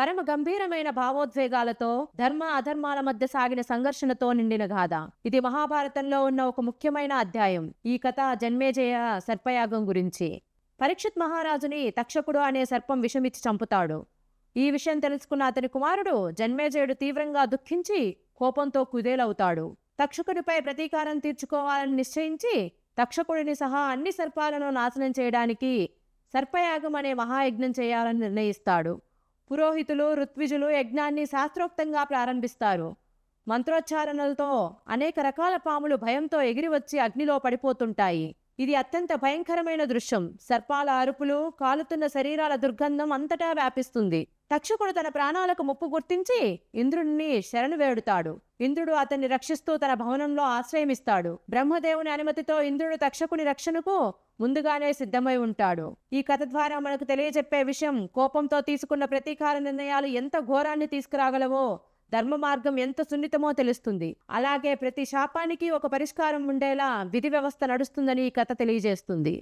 పరమ గంభీరమైన భావోద్వేగాలతో ధర్మ అధర్మాల మధ్య సాగిన సంఘర్షణతో నిండిన గాథ. ఇది మహాభారతంలో ఉన్న ఒక ముఖ్యమైన అధ్యాయం. ఈ కథ జన్మేజయ సర్పయాగం గురించి. పరీక్షిత్ మహారాజుని తక్షకుడు అనే సర్పం విషమిచ్చి చంపుతాడు. ఈ విషయం తెలుసుకున్న అతని కుమారుడు జన్మేజయుడు తీవ్రంగా దుఃఖించి కోపంతో కుదేలవుతాడు. తక్షకుడిపై ప్రతీకారం తీర్చుకోవాలని నిశ్చయించి తక్షకుడిని సహా అన్ని సర్పాలను నాశనం చేయడానికి సర్పయాగం అనే మహాయజ్ఞం చేయాలని నిర్ణయిస్తాడు. పురోహితులు ఋత్విజులు యజ్ఞాన్ని శాస్త్రోక్తంగా ప్రారంభిస్తారు. మంత్రోచ్చారణలతో అనేక రకాల పాములు భయంతో ఎగిరి వచ్చి అగ్నిలో పడిపోతుంటాయి. ఇది అత్యంత భయంకరమైన దృశ్యం. సర్పాల అరుపులు కాలుతున్న శరీరాల దుర్గంధం అంతటా వ్యాపిస్తుంది. తక్షకుడు తన ప్రాణాలకు ముప్పు గుర్తించి ఇంద్రుడిని శరణు వేడుతాడు. ఇంద్రుడు అతన్ని రక్షిస్తూ తన భవనంలో ఆశ్రయమిస్తాడు. బ్రహ్మదేవుని అనుమతితో ఇంద్రుడు తక్షకుని రక్షణకు ముందుగానే సిద్ధమై ఉంటాడు. ఈ కథ ద్వారా మనకు తెలియజెప్పే విషయం కోపంతో తీసుకున్న ప్రతీకార నిర్ణయాలు ఎంత ఘోరాన్ని తీసుకురాగలవో ధర్మ మార్గం ఎంత సున్నితమో తెలుస్తుంది. అలాగే ప్రతి శాపానికి ఒక పరిష్కారం ఉండేలా విధి వ్యవస్థ నడుస్తుందని ఈ కథ తెలియజేస్తుంది.